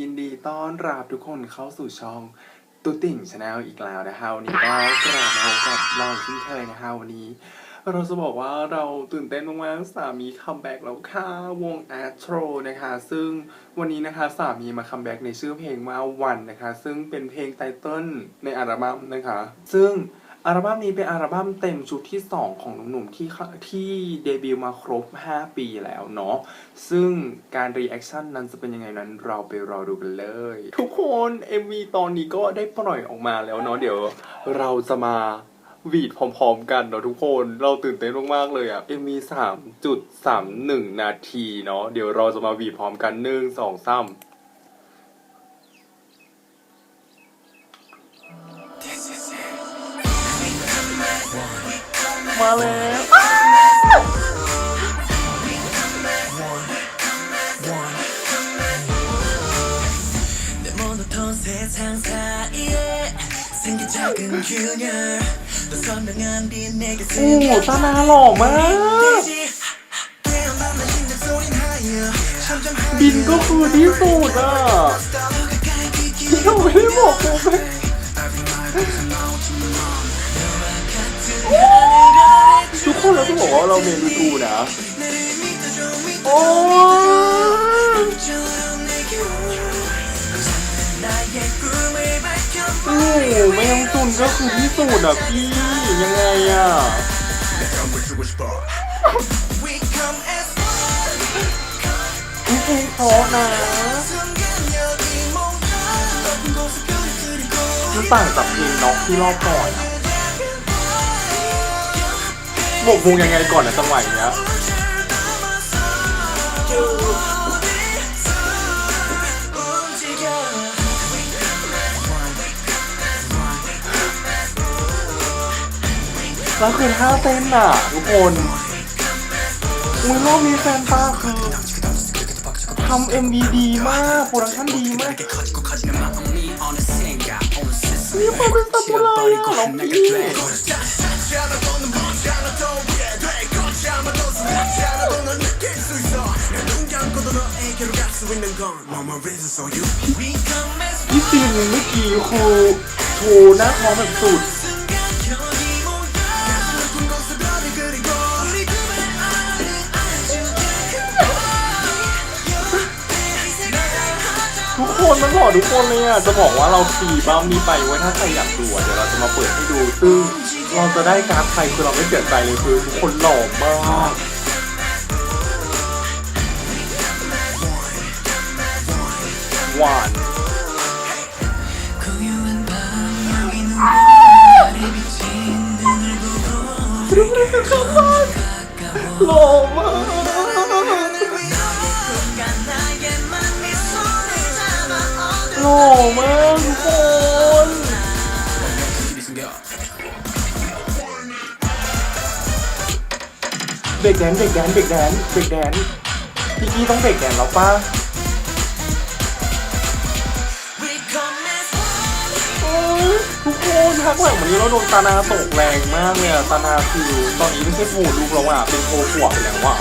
ยินดีต้อนรับทุกคนเข้าสู่ช่องตุติ่งชาแนลอีกแล้วนะคะวันนี้ก็กลับมาพบกับเราเช่นเคยนะคะวันนี้ เราจะบอกว่าเราตื่นเต้นมากๆสามีคัมแบ็กแล้วค่ะวง a t r o นะคะ ซึ่งวันนี้นะคะสามีมาคัมแบ็กในชื่อเพลงว่าวันนะคะ ซึ่งเป็นเพลงไตเติ้ลในอัลบั้มนะคะ ซึ่ง อัลบั้มนี้เป็นอัลบั้มเต็มชุดที่ 2 ของหนุ่มๆที่ที่เดบิวต์มาครบ 5 ปีแล้วเนาะซึ่งการรีแอคชั่นนั้นจะเป็นยังไงนั้นเราไปรอดูกันเลย ทุกคน MV ตอนนี้ก็ได้ปล่อยออกมาแล้วเนาะเดี๋ยวเราจะมาวีดพร้อมๆกันเนาะทุกคนเราตื่นเต้นมากๆเลยอะ MV 3.31นาทีเนาะเดี๋ยวเราจะมาวีดพร้อมกันหนึ่งสองสามาแล้วโอ้โหตานาหล่อมาก บินก็คือที่สุดอะที่เราไม่ได้บอกเลย เราต้องบอกว่าเราเมนูดูนะ โอ้โอ้แมงตุนก็คือที่สุดอะพี่ ยังไงอะพี่เพลงเพราะนะมันต่างจากเพลงน็อกที่รอบก่อนอะ บวกวงยังไงก่อนอะจังหวะอย่างเงี้ยแล้วคือท่าเต้นอะทุกคนอุ้ยรอบนี้แฟนตาคือทำเอ็มวีดีมากโปรดักชั่นดีมากนี่ความเป็นตะบุไรอะหลงพี่ พี่ซีนเมื่อกี้คือโชว์หน้าท้องแบบสุดทุกคนมันหล่อทุกคนเลยอะ จะบอกว่าเราฟีบ้ามนี้ไปไว้ถ้าใครอยากดูอะเดี๋ยวเราจะมาเปิดให้ดูซึ่งเราจะได้การ์ดใครคือเราไม่เสียใจเลยคือทุกคนหล่อมาก one หล่อมากหล่อมากทุกคนเด็กแดนเด็กแดนเด็กแดนเด็กแดนพี่กี้ต้องเด็กแดนแล้วปะ ทุกคนทักหลังวันนี้เราโดนตานาตกแรงมากเลยอะตานาคือตอนนี้ไม่ใช่โผล่ลูกแล้วอะเป็นโคขวบไปแล้วอะ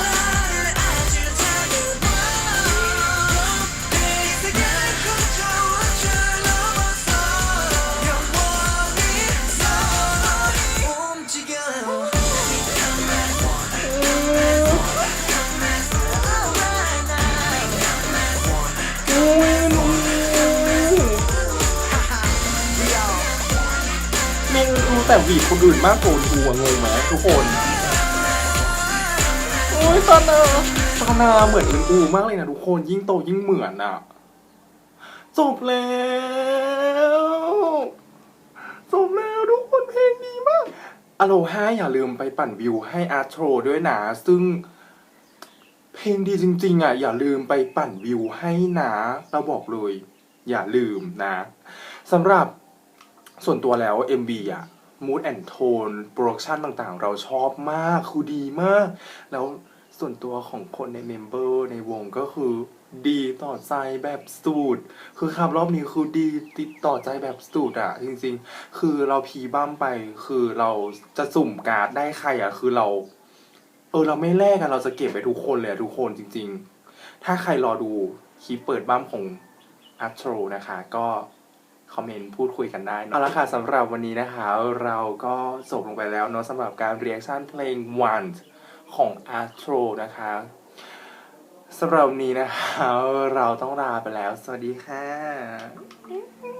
แต่หวีดคนอื่นมากกว่าดูอะงงไหมทุกคนโอ้ยตานาตานาเหมือนอึนอูมากเลยนะทุกคนยิ่งโตยิ่งเหมือนอะจบแล้วจบแล้วทุกคนเพลงดีมากอโลฮาอย่าลืมไปปั่นวิวให้อาร์โทรด้วยนะซึ่ง เพลงดีจริงๆอะอย่าลืมไปปั่นวิวให้นะเราบอกเลย อย่าลืมนะสำหรับส่วนตัวแล้ว MV อะ Mood and Tone Production ต่างๆ เราชอบมากคือดีมาก แล้วส่วนตัวของคนในเมมเบอร์ในวงก็คือดีต่อใจแบบสุดคือคำรอบนี้คือดีติดต่อใจแบบสุดอะจริงๆ คือเราพีบ้ามไป คือเราจะสุ่มการ์ดได้ใครอะคือเรา เออเราไม่แลกกันเราจะเก็บไปทุกคนเลยทุกคนจริง ๆ ถ้าใครรอดูคลิปเปิดบ้ามของ a r t r o นะคะ ก็ คอมเมนต์พูดคุยกันได้เนอะเอาละค่ะสำหรับวันนี้นะคะ เราก็จบลงไปแล้วเนาะสำหรับการเรียกชั่นเพลง One ของ a r t r o นะคะสำหรับวันนี้นะคะ เราต้องลาไปแล้ว สวัสดีค่ะ